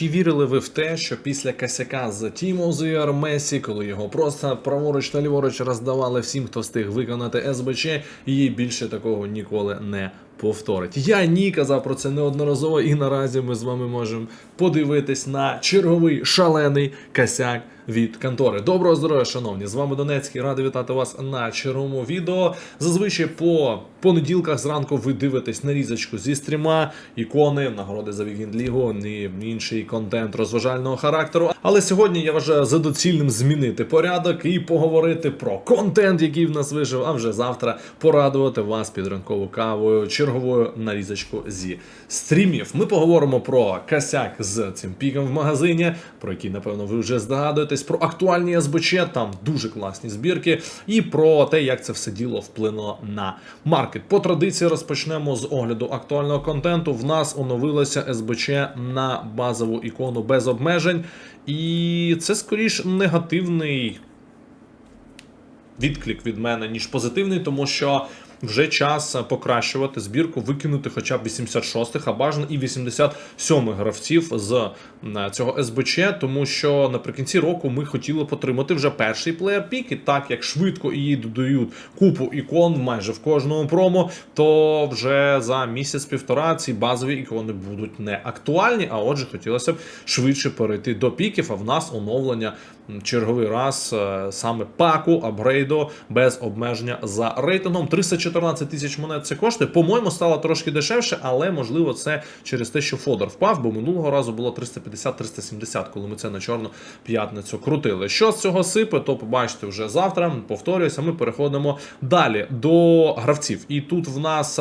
Чи вірили ви в те, що після косяка з Тімо Зіар Месі, коли його просто праворуч та ліворуч роздавали всім, хто встиг виконати СБЧ, її більше такого ніколи не повторить? Я ні казав про це неодноразово, і наразі ми з вами можемо подивитись на черговий шалений косяк від контори. Доброго здоров'я, шановні! З вами Донецький. Радий вітати вас на черговому відео. Зазвичай по понеділках зранку ви дивитесь нарізочку зі стріма, ікони, нагороди за Вікінд Лігу, і інший контент розважального характеру. Але сьогодні я вважаю за доцільним змінити порядок і поговорити про контент, який в нас вижив. А вже завтра порадувати вас під ранкову кавою, черговою нарізочку зі стрімів. Ми поговоримо про косяк з цим піком в магазині, про який, напевно, ви вже здогадуєтесь, про актуальні СБЧ, там дуже класні збірки, і про те, як це все діло вплинуло на маркет. По традиції розпочнемо з огляду актуального контенту. В нас оновилося СБЧ на базову ікону без обмежень, і це скоріш негативний відклик від мене, ніж позитивний, тому що вже час покращувати збірку, викинути хоча б 86-х, а бажано і 87-х гравців з цього СБЧ, тому що наприкінці року ми хотіли потримати вже перший плеєр пік, і так як швидко її додають купу ікон майже в кожному промо, то вже за місяць-півтора ці базові ікони будуть не актуальні. А отже, хотілося б швидше перейти до піків. А в нас оновлення черговий раз е, саме паку апгрейду без обмеження за рейтингом. 314 тисяч монет це коштує. По-моєму, стало трошки дешевше, але можливо це через те, що Фодор впав, бо минулого разу було 350-370, коли ми це на чорну п'ятницю крутили. Що з цього сипе, то побачите вже завтра. Повторююся, ми переходимо далі до гравців. І тут в нас.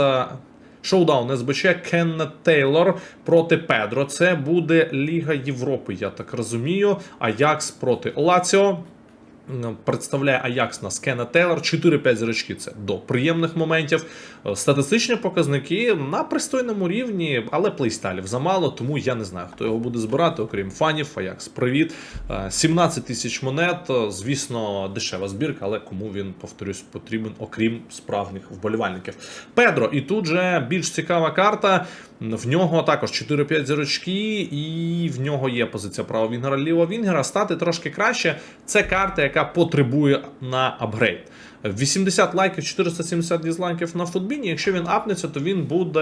Шоудаун СБЧ Кеннет Тейлор проти Педро. Це буде Ліга Європи, я так розумію. Аякс проти Лаціо. Представляє Аякс на Кеннет Тейлор. 4-5 зірочки. Це до приємних моментів. Е, Статистичні показники на пристойному рівні, але плейстайлів замало, тому я не знаю, хто його буде збирати, окрім фанів. Аякс, привіт. Е, 17 тисяч монет. е, Звісно, дешева збірка, але кому він, повторюсь, потрібен, окрім справжніх вболівальників. Педро, і тут же більш цікава карта. В нього також 4-5 зірочки, і в нього є позиція правого вінгера, лівого вінгера. Стати трошки краще. Це карта, яка потребує на апгрейд. 80 лайків, 470 дізлайків на футбіні. Якщо він апнеться, то він буде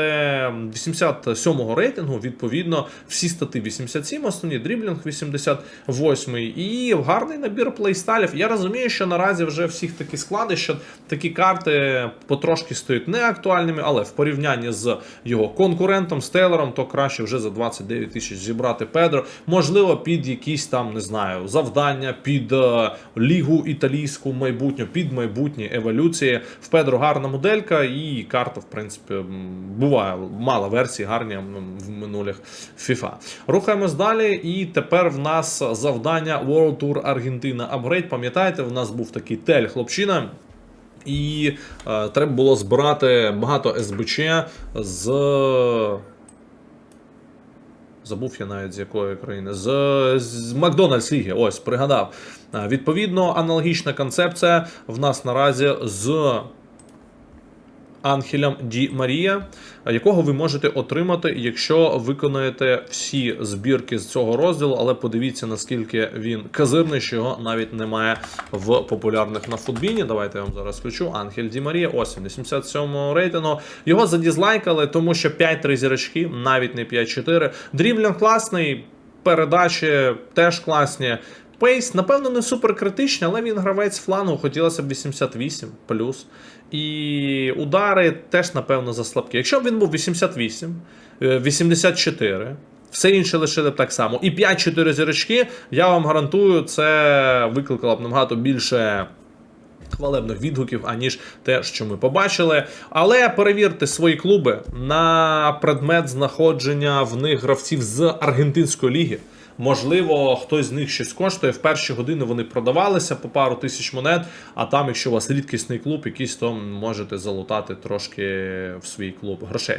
87-го рейтингу. Відповідно, всі стати 87, основні дріблінг 88 і гарний набір плейстайлів. Я розумію, що наразі вже всіх такі склади, що такі карти потрошки стають неактуальними, але в порівнянні з його конкурентом з Тейлором, то краще вже за 29 тисяч зібрати Педро. Можливо, під якісь там не знаю завдання, під е, лігу італійську майбутню, під майбутні еволюції. В Педро гарна моделька, і карта, в принципі, буває мало версій гарні в минулих FIFA. Рухаємось далі, і тепер в нас завдання World Tour Аргентина Апгрейд. Пам'ятаєте, в нас був такий тель хлопчина. І е, треба було збирати багато СБЧ з. Забув я навіть з якої країни. З, з Макдональдс Ліги. Ось, пригадав. Е, Відповідно, аналогічна концепція в нас наразі з Анхелем Ді Марія, якого ви можете отримати, якщо виконаєте всі збірки з цього розділу, але подивіться, наскільки він казирний, що його навіть немає в популярних на футбіні. Давайте я вам зараз включу. Анхель Ді Марія, ось він, 87 рейтингу. Його задізлайкали, тому що 5-3 зірочки, навіть не 5-4. Дріблінг класний, передачі теж класні. Пейс, напевно, не супер критичний, але він гравець флангу, хотілося б 88 плюс. І удари теж, напевно, заслабкі. Якщо б він був 88, е, 84, все інше лишили б так само. І 5-4 зірочки, я вам гарантую, це викликало б набагато більше. Хвалебних відгуків, аніж те, що ми побачили. Але перевірте свої клуби на предмет знаходження в них гравців з аргентинської ліги. Можливо, хтось з них щось коштує. В перші години вони продавалися по пару тисяч монет. А там, якщо у вас рідкісний клуб, якийсь то можете залутати трошки в свій клуб грошей.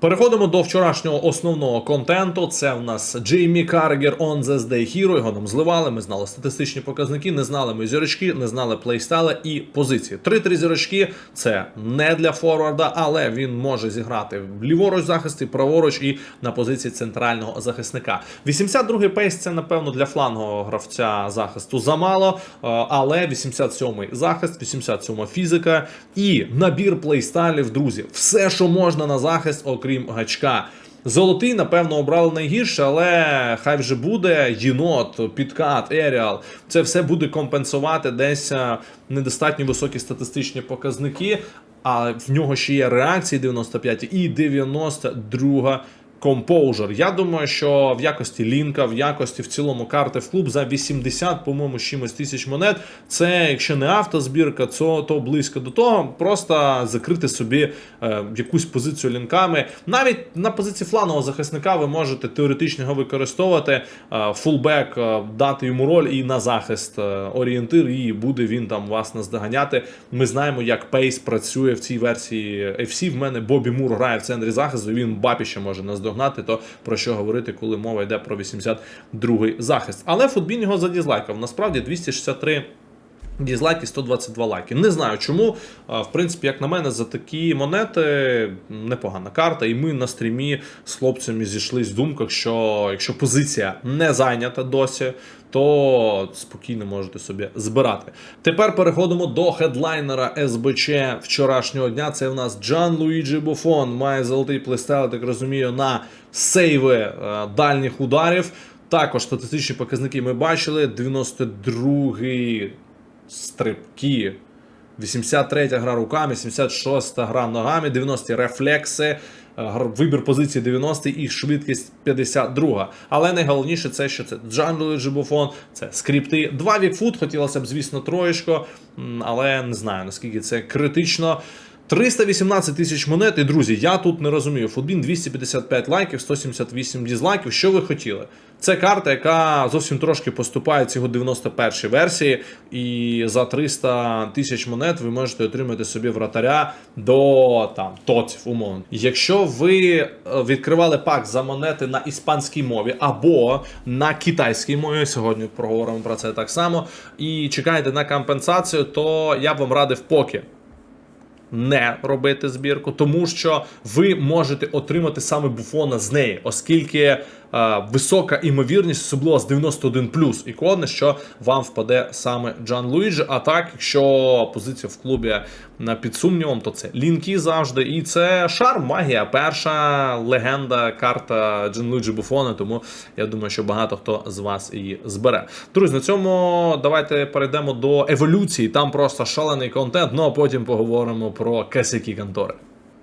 Переходимо до вчорашнього основного контенту. Це в нас Джеймі Каргер on the Day Hero. Його нам зливали. Ми знали статистичні показники, не знали ми зірочки, не знали плейстайли і позиції. Три-три зірочки це не для форварда, але він може зіграти ліворуч захист і праворуч і на позиції центрального захисника. 82-й пейс це напевно для флангового гравця захисту замало, е, але 87-й захист, 87-ма фізика і набір плейстайлів, друзі. Все, що можна на захист, окрім гачка. Золотий, напевно, обрали найгірше, але хай вже буде єнот, підкат, еріал. Це все буде компенсувати десь е, недостатньо високі статистичні показники. А в нього ще є реакції 95 і 92 Composure. Я думаю, що в якості лінка, в якості в цілому карти в клуб за 80, по-моєму, чимось тисяч монет. Це якщо не автозбірка, то, то близько до того. Просто закрити собі е, якусь позицію лінками. Навіть на позиції флангового захисника ви можете теоретично його використовувати. Е, фулбек, е, дати йому роль і на захист е, орієнтир, і буде він там вас наздоганяти. Ми знаємо, як Пейс працює в цій версії FC. В мене Бобі Мур грає в центрі захисту. Він Бапі ще може наздогнати, то про що говорити, коли мова йде про 82-й захист. Але футбін його задізлайкав. Насправді 263 Дізлайки 122 лайки. Не знаю чому. В принципі, як на мене, за такі монети непогана карта. І ми на стрімі з хлопцями зійшлись в думках, що якщо позиція не зайнята досі, то спокійно можете собі збирати. Тепер переходимо до хедлайнера СБЧ вчорашнього дня. Це в нас Джан Луїджі Буфон. Має золотий плейстайл, так розумію, на сейви е, дальніх ударів. Також статистичні показники ми бачили. 92-й стрибки. 83 гра руками, 76 гра ногами, 90 рефлекси, е, вибір позиції 90 і швидкість 52. Але найголовніше це, що це Джанло Джибуфон, це скрипти. Два вікфут, хотілося б, звісно, троєчко, але не знаю наскільки це критично. 318 тисяч монет. І друзі, я тут не розумію. Футбін 255 лайків, 178 дізлайків. Що ви хотіли? Це карта, яка зовсім трошки поступає з його 91 версії, і за 300 тисяч монет ви можете отримати собі вратаря до там тоців, умовно. Якщо ви е, відкривали пак за монети на іспанській мові або на китайській мові, сьогодні проговоримо про це так само, і чекаєте на компенсацію, то я б вам радив поки не робити збірку, тому що ви можете отримати саме буфона з неї, оскільки е, висока імовірність, особливо з 91 плюс ікони, що вам впаде саме Джан Луїджі. А так, якщо позиція в клубі на під сумнівом, то це лінки завжди. І це шарм, магія. Перша легенда карта Джан Луїджі Буфона. Тому я думаю, що багато хто з вас її збере. Друзі, на цьому давайте перейдемо до еволюції. Там просто шалений контент. Ну а потім поговоримо про косяки контори.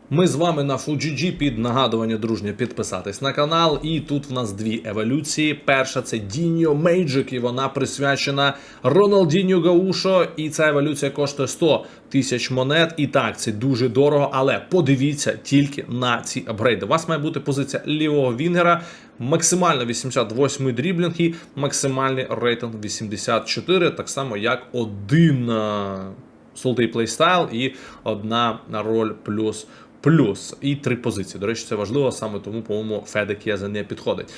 Ми з вами на FujiG під нагадування дружнє підписатись на канал. І тут в нас дві еволюції. Перша це Діньо Мейджик, і вона присвячена Роналдіньо Гаушо. І ця еволюція коштує 100 тисяч монет. І так, це дуже дорого, але подивіться тільки на ці апгрейди. У вас має бути позиція лівого Вінгера. Максимально 88 дріблінг і максимальний рейтинг 84, так само як один е, плейстайл і одна роль плюс плюс. І три позиції. До речі, це важливо, саме тому, по-моєму, Федек Єза не підходить.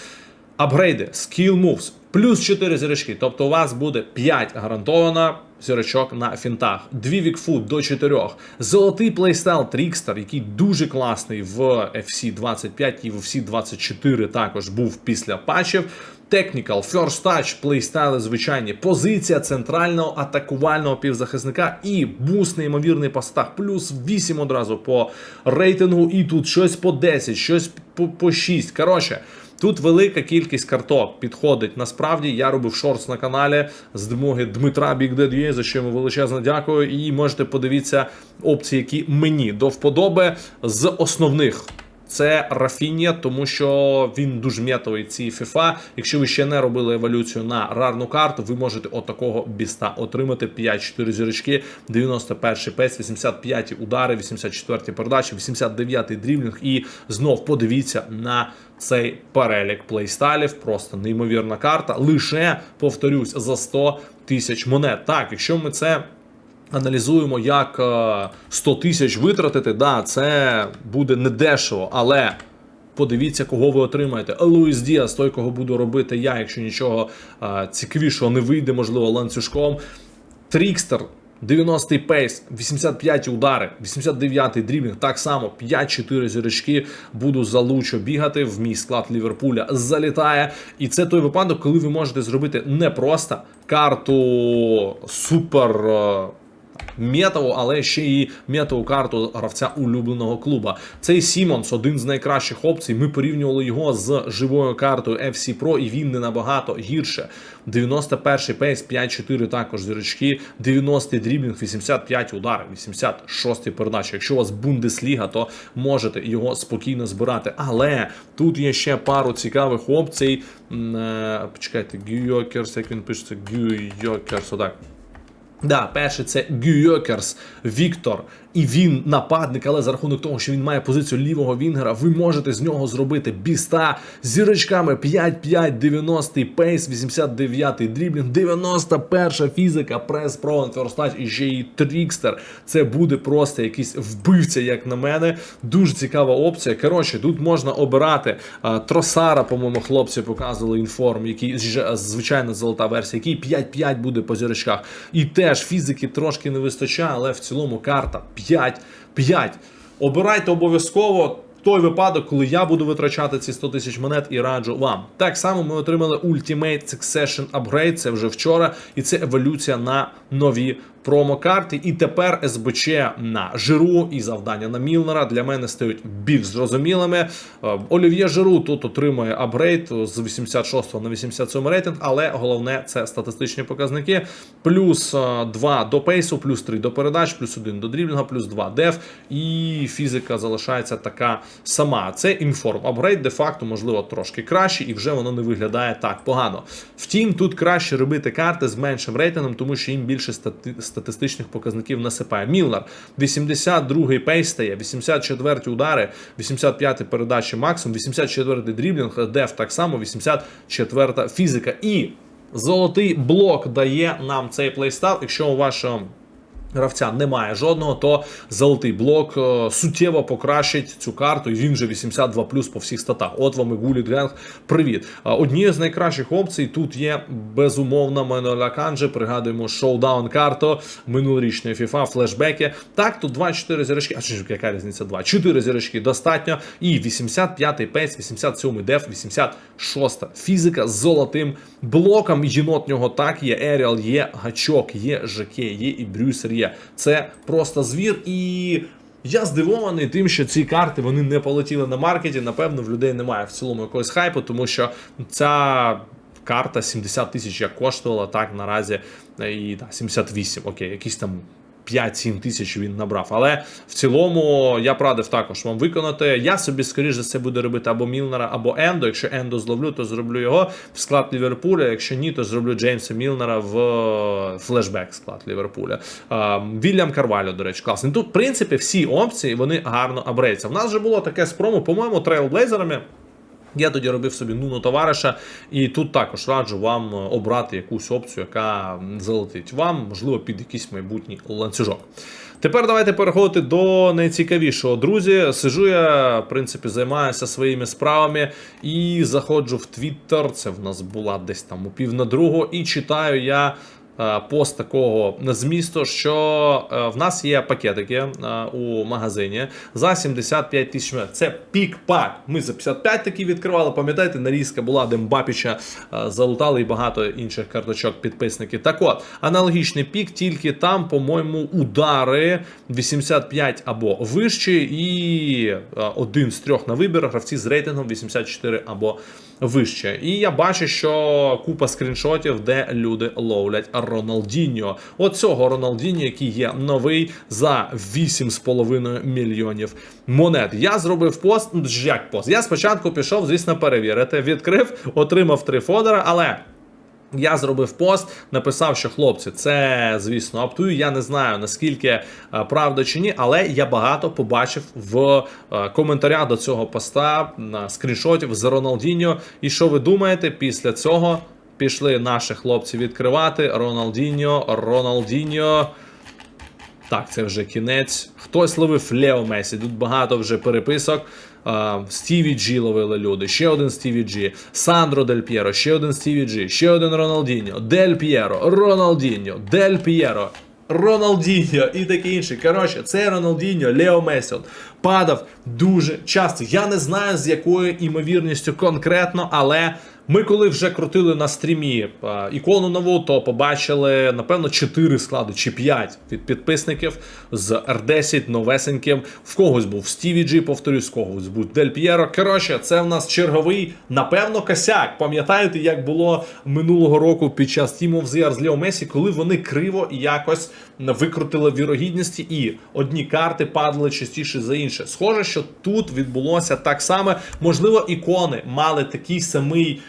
Апгрейди, Skill Moves, плюс 4 зірочки. Тобто у вас буде 5 гарантовано зірочок на фінтах. Дві вікфут до 4. Золотий плейстайл Трікстер, який дуже класний в FC 25 і в FC 24 також був після патчів. Technical, First Touch, плейстайли звичайні, позиція центрального атакувального півзахисника і буст неймовірний по статах, плюс 8 одразу по рейтингу, і тут щось по 10, щось по 6. Коротше, Тут велика кількість карток підходить. Насправді я робив шорс на каналі з допомоги Дмитра Бікдед'є, за що йому величезно дякую. І можете подивитися опції, які мені до вподоби з основних. Це Рафінія, тому що він дуже м'ятовий ці FIFA. Якщо ви ще не робили еволюцію на рарну карту, ви можете отакого біста отримати 5-4 зірочки, 91 пець, 85 удари, 84 передачі, 89 дріблінг. І знов подивіться на цей перелік плейстайлів. Просто неймовірна карта. Лише повторюсь за 100 тисяч монет. Так, якщо ми це аналізуємо, як е, 100 тисяч витратити, да, це буде недешево, але. Подивіться, кого ви отримаєте. Луїс Діас, той, кого буду робити я, якщо нічого е, цікавішого не вийде, можливо, ланцюжком. Трікстер, 90-й пейс, 85 удари, 89-й дріблінг, так само 5-4 зірочки. Буду за Лучо бігати. В мій склад Ліверпуля залітає. І це той випадок, коли ви можете зробити не просто карту супер. Метову, але ще і метову карту гравця улюбленого клуба. Цей Сімонс один з найкращих опцій. Ми порівнювали його з живою картою FC Pro, і він не набагато гірше. 91-й пейс, 5-4 також зірочки, 90-й дріблінг, 85 ударів, 86-й передача. Якщо у вас Бундесліга, то можете його спокійно збирати. Але тут є ще пару цікавих опцій. Е, Почекайте, Гюйокерс, як він пишеться, Гюйокерс, отак. Да, перший це Гюйокерс Віктор, і він нападник, але за рахунок того, що він має позицію лівого вінгера, ви можете з нього зробити біста зірочками 5-5, 90 пейс, 89 дріблінг, 91 фізика, прес, прован, ферстач і ще й трікстер. Це буде просто якийсь вбивця, як на мене. Дуже цікава опція. Коротше, тут можна обирати а, Тросара, по-моєму, хлопці показували інформ, який звичайно золота версія, який 5-5 буде по зірочках. І теж фізики трошки не вистачає, але в цілому карта 5-5. Обирайте обов'язково. Той випадок, коли я буду витрачати ці 100 тисяч монет і раджу вам. Так само ми отримали Ultimate Succession Upgrade, це вже вчора, і це еволюція на нові промокарти. І тепер СБЧ на Жиру і завдання на Мілнера для мене стають більш зрозумілими. Е, Олів'є Жиру тут отримує апгрейд з 86 на 87 рейтинг, але головне це статистичні показники. Плюс 2 до пейсу, плюс 3 до передач, плюс 1 до дріблінга, плюс 2 деф. І фізика залишається така сама. Це інформ апгрейд, де-факто, можливо, трошки краще, і вже воно не виглядає так погано. Втім, тут краще робити карти з меншим рейтингом, тому що їм більше стати... статистичних показників насипає. Міллер. 82-й пейстає, стає, 84 удари, 85 передачі максимум, 84-й дріблінг, деф так само, 84-та фізика. І золотий блок дає нам цей плейстайл, якщо у вашого гравця немає жодного, то золотий блок е, суттєво покращить цю карту, і він же 82 плюс по всіх статах. От вам і Гулі Гленг. Привіт. Е, Однією з найкращих опцій тут є безумовно Меноля Канджи. Пригадуємо шоудаун карту минулорічної FIFA, флешбеки. Так, тут 2-4 зірочки. А чи яка різниця? 2? 4 зірочки достатньо. І 85-й пейс, 87-й деф, 86-та фізика з золотим блоком. Єнот нього так є, Еріал є, гачок, є ЖК, є і Брюсер є. Це просто звір і. Я здивований тим, що ці карти вони не полетіли на маркеті. Напевно, в людей немає в цілому якогось хайпу, тому що ця карта 70 тисяч як коштувала так наразі. І да, 78, окей, якісь там 5-7 тисяч він набрав. Але в цілому я б радив також вам виконати. Я собі, скоріш за це, буду робити або Мілнера, або Ендо. Якщо Ендо зловлю, то зроблю його в склад Ліверпуля. Якщо ні, то зроблю Джеймса Мілнера в флешбек склад Ліверпуля. Вільям Карвалю, до речі, класний. Тут, в принципі, всі опції вони гарно апгрейдяться. В нас вже було таке з промо, по-моєму, трейлблейзерами. Я тоді робив собі нуну товариша, і тут також раджу вам обрати якусь опцію, яка залетить вам, можливо, під якийсь майбутній ланцюжок. Тепер давайте переходити до найцікавішого. Друзі, сижу я, в принципі, займаюся своїми справами і заходжу в Твіттер. Це в нас була десь там у пів на другу, і читаю я. Е, Пост такого змісту, що е, в нас є пакетики е, у магазині за 75 тисяч. монет. Це пік-пак. Ми за 55 такі відкривали. Пам'ятаєте, нарізка була, де Мбапіча е, залутали і багато інших карточок підписники. Так от, аналогічний пік, тільки там, по-моєму, удари 85 або вище, і один з трьох на вибір гравці з рейтингом 84 або вище. І я бачу, що купа скріншотів, де люди ловлять Роналдіньо. Оцього Роналдіньо, який є новий за 8,5 мільйонів монет. Я зробив пост. ну, Як пост? Я спочатку пішов, звісно, перевірити. Відкрив, отримав три фодера, але. Я зробив пост, написав, що хлопці, це звісно аптую. Я не знаю наскільки е, правда чи ні, але я багато побачив в е, коментарях до цього поста на скріншотів з Роналдіньо. І що ви думаєте? Після цього пішли наші хлопці відкривати Роналдіньо, Роналдіньо. Так, це вже кінець. Хтось ловив Лео Месі. Тут багато вже переписок. Стіві Джі ловили люди, ще один Стіві Джі, Сандро Дель П'єро, ще один Стіві Джі, ще один Роналдіньо, Дель П'єро, Роналдіньо, Дель П'єро, Роналдіньо і таке інше. Коротше, це Роналдіньо, Лео Месіон падав дуже часто. Я не знаю з якою імовірністю конкретно, але. Ми коли вже крутили на стрімі ікону нову, то побачили напевно 4 склади чи 5 від підписників з R10 новесеньким. В когось був Стіві Джі, повторюсь, в когось був Дель П'єро. Коротше, це в нас черговий, напевно, косяк. Пам'ятаєте, як було минулого року під час Team of з Лео Месі, коли вони криво якось викрутили вірогідності, і одні карти падали частіше за інше. Схоже, що тут відбулося так само. Можливо, ікони мали такий самий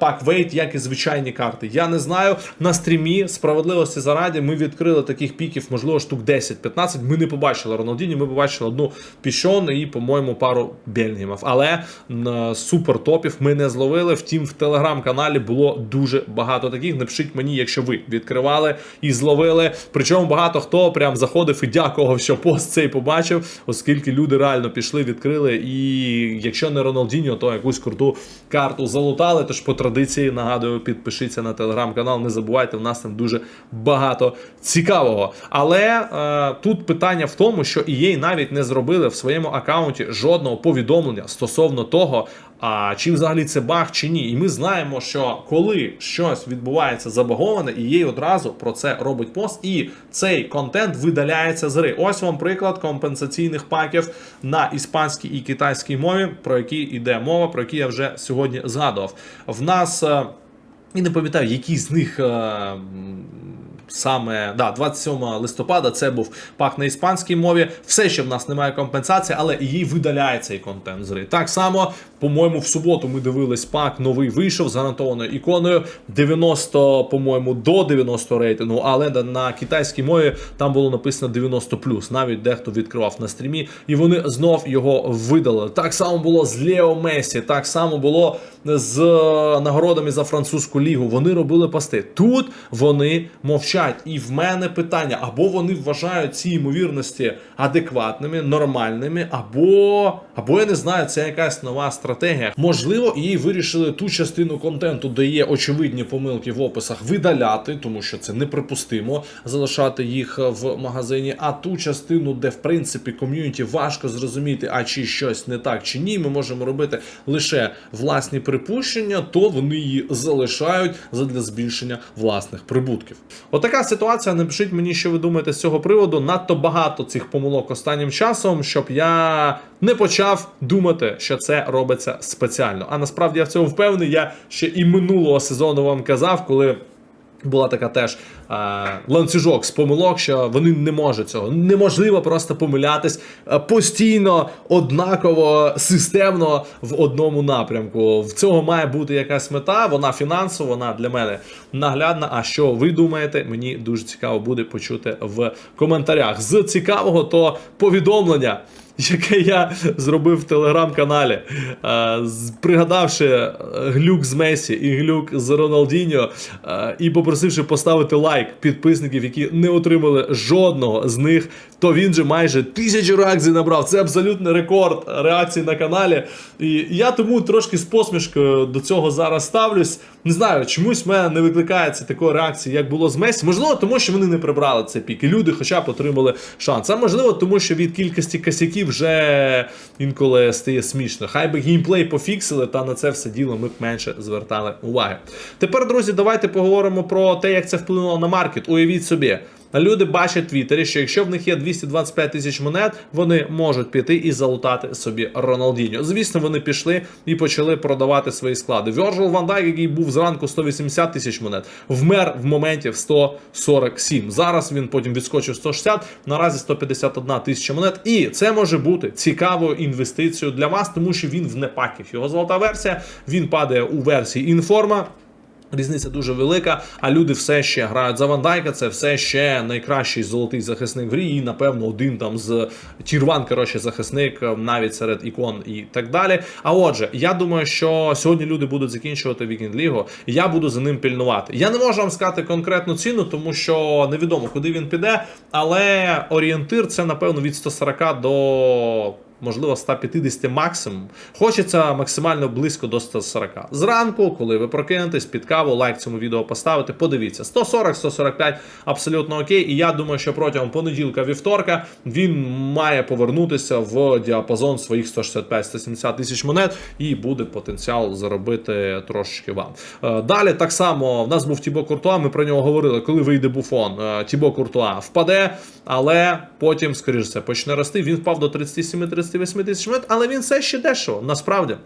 пак вейт, як і звичайні карти. Я не знаю. На стрімі справедливості заради ми відкрили таких піків, можливо, штук 10-15. Ми не побачили Роналдіні, ми побачили одну пішон і, по-моєму, пару Бельгімів. Але м, супер топів ми не зловили. Втім, в телеграм-каналі було дуже багато таких. Напишіть мені, якщо ви відкривали і зловили. Причому багато хто прям заходив і дякував, що пост цей побачив, оскільки люди реально пішли, відкрили. І якщо не Роналдіньо, то якусь круту карту залутали. Тож по традиції нагадую, підпишіться на телеграм-канал. Не забувайте, в нас там дуже багато цікавого. Але е, тут питання в тому, що EA навіть не зробили в своєму аккаунті жодного повідомлення стосовно того, а чи взагалі це баг чи ні. І ми знаємо, що коли щось відбувається забаговане, EA одразу про це робить пост, і цей контент видаляється з гри. Ось вам приклад компенсаційних паків на іспанській і китайській мові, про які йде мова, про які я вже сьогодні згадував. В нас. е, і не пам'ятаю, який з них е, саме да, 27 листопада це був пак на іспанській мові. Все ще в нас немає компенсації, але її видаляє цей контент з гри. Так само, по-моєму, в суботу ми дивились пак, новий вийшов з гарантованою іконою 90, по-моєму, до 90 рейтингу, але на- китайській мові там було написано 90 Навіть дехто відкривав на стрімі, і вони знов його видалили. Так само було з Лео Месі, так само було з е, нагородами за французьку лігу. Вони робили пости. Тут вони мовчать. І в мене питання: або вони вважають ці ймовірності адекватними, нормальними, або, або я не знаю, це якась нова стратегія. Можливо, і вирішили ту частину контенту, де є очевидні помилки в описах, видаляти, тому що це неприпустимо залишати їх в магазині. А ту частину, де в принципі ком'юніті важко зрозуміти, а чи щось не так чи ні, ми можемо робити лише власні припущення, то вони її залишають задля збільшення власних прибутків. Отака ситуація. Напишіть мені, що ви думаєте з цього приводу. Надто багато цих помилок останнім часом, щоб я не почав думати, що це робиться спеціально. А насправді я в цьому впевнений. Я ще і минулого сезону вам казав, коли. Була така теж е, ланцюжок з помилок, що вони не можуть цього. Неможливо просто помилятись е, постійно, однаково, системно в одному напрямку. В цього має бути якась мета, вона фінансова, вона для мене наглядна. А що ви думаєте? Мені дуже цікаво буде почути в коментарях. З цікавого то повідомлення яке я зробив в телеграм-каналі, е, пригадавши е, глюк з Месі і глюк з Роналдіньо, е, і попросивши поставити лайк підписників, які не отримали жодного з них, то він же майже тисячу реакцій набрав. Це абсолютний рекорд реакцій на каналі. І я тому трошки з посмішкою до цього зараз ставлюсь. Не знаю, чомусь в мене не викликається такої реакції, як було з Месі. Можливо, тому що вони не прибрали цей пік, і люди хоча б отримали шанс. А можливо, тому що від кількості косяків вже інколи стає смішно. Хай би геймплей пофіксили, та на це все діло ми б менше звертали уваги. Тепер, друзі, давайте поговоримо про те, як це вплинуло на маркет. Уявіть собі. Люди бачать в Твіттері, що якщо в них є 225 тисяч монет, вони можуть піти і залутати собі Роналдіньо. Звісно, вони пішли і почали продавати свої склади. Van Dijk, який був зранку 180 тисяч монет, вмер в моменті в 147. Зараз він потім відскочив 160, наразі 151 тисяча монет. І це може бути цікавою інвестицією для вас, тому що він в непаків. Його золота версія, він падає у версії інформа. Різниця дуже велика, а люди все ще грають за Вандайка. Це все ще найкращий золотий захисник в грі, і напевно один там з тірван, коротше, захисник е, навіть серед ікон і так далі. А отже, я думаю, що сьогодні люди будуть закінчувати Вікінд Лігу, я буду за ним пільнувати. Я не можу вам сказати конкретну ціну, тому що невідомо, куди він піде, але орієнтир це напевно від 140 до можливо 150 максимум. Хочеться максимально близько до 140. Зранку, коли ви прокинетесь під каву, лайк цьому відео поставити, подивіться. 140-145 абсолютно окей. І я думаю, що протягом понеділка вівторка він має повернутися в діапазон своїх 165-170 тисяч монет і буде потенціал заробити трошечки вам. Е, Далі так само в нас був Тібо Куртуа. Ми про нього говорили, коли вийде буфон. е, Тібо Куртуа впаде, але потім, скоріш за все, почне рости. Він впав до 37-38 тисяч монет, але він все ще дешево, насправді.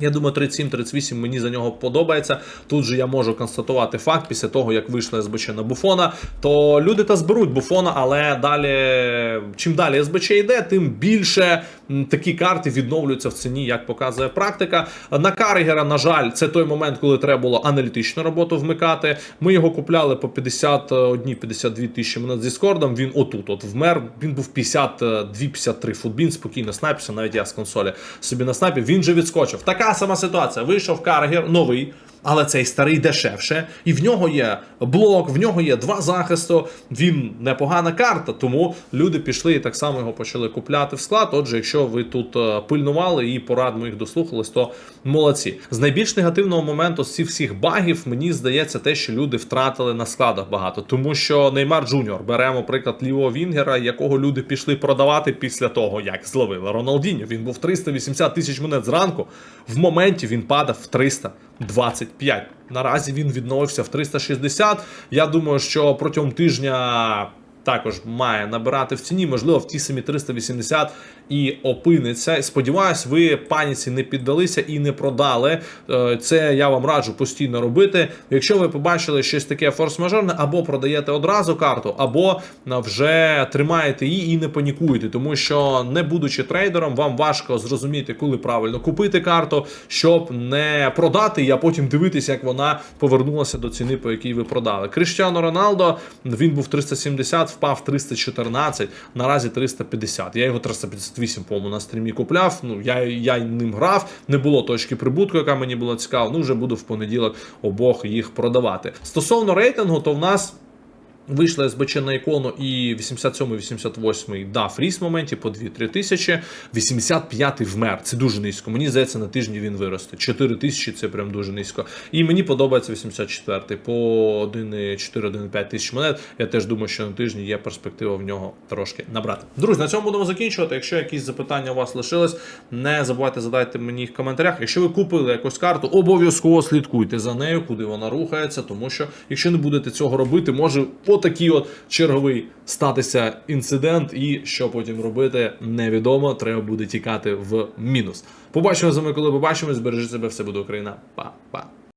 Я думаю, 37-38 мені за нього подобається. Тут же я можу констатувати факт після того, як вийшла СБЧ на Буфона, то люди та зберуть Буфона, але далі, чим далі СБЧ йде, тим більше такі карти відновлюються в ціні, як показує практика. На Каргера, на жаль, це той момент, коли треба було аналітичну роботу вмикати. Ми його купляли по 51-52 тисячі монет з Діскордом. Він отут, от вмер. Він був 52-53 футбін, спокійно снайпився, навіть я з консолі собі на снайпі. Він же відскочив. Така сама ситуація. Вийшов Каргер новий. Але цей старий дешевше, і в нього є блок, в нього є два захисту. Він непогана карта, тому люди пішли і так само його почали купляти в склад. Отже, якщо ви тут е, пильнували і порад моїх дослухались, то молодці. З найбільш негативного моменту з цих всіх багів мені здається те, що люди втратили на складах багато, тому що Неймар Джуніор беремо приклад лівого Вінгера, якого люди пішли продавати після того, як зловили Роналдіньо. Він був 380 тисяч монет зранку. В моменті він падав в 325. Наразі він відновився в 360. Я думаю, що протягом тижня. Також має набирати в ціні, можливо, в ті самі 380 і опиниться. Сподіваюсь, ви паніці не піддалися і не продали. Е, Це я вам раджу постійно робити. Якщо ви побачили щось таке форс-мажорне, або продаєте одразу карту, або е, вже тримаєте її і не панікуєте, тому що, не будучи трейдером, вам важко зрозуміти, коли правильно купити карту, щоб не продати, а потім дивитися, як вона повернулася до ціни, по якій ви продали. Кріштіано Роналдо він був 370, впав 314, наразі 350. Я його 358, по-моєму, на стрімі купляв. Ну я, я ним грав, не було точки прибутку, яка мені була цікава. Ну вже буду в понеділок обох їх продавати. Стосовно рейтингу, то в нас. Вийшла СБЧ на ікону і 87-88 да, фріз в моменті по 2-3 тисячі. 85-й вмер. Це дуже низько. Мені здається, на тижні він виросте. 4 тисячі це прям дуже низько. І мені подобається 84-й по 1,4-1,5 тисяч монет. Я теж думаю, що на тижні є перспектива в нього трошки набрати. Друзі, на цьому будемо закінчувати. Якщо якісь запитання у вас лишились, не забувайте задайте мені їх в коментарях. Якщо ви купили якусь карту, обов'язково слідкуйте за нею, куди вона рухається, тому що якщо не будете цього робити, може отакий от черговий статися інцидент, і що потім робити, невідомо. Треба буде тікати в мінус. Побачимо з вами, коли побачимось. Бережіть себе, все буде Україна. Па-па.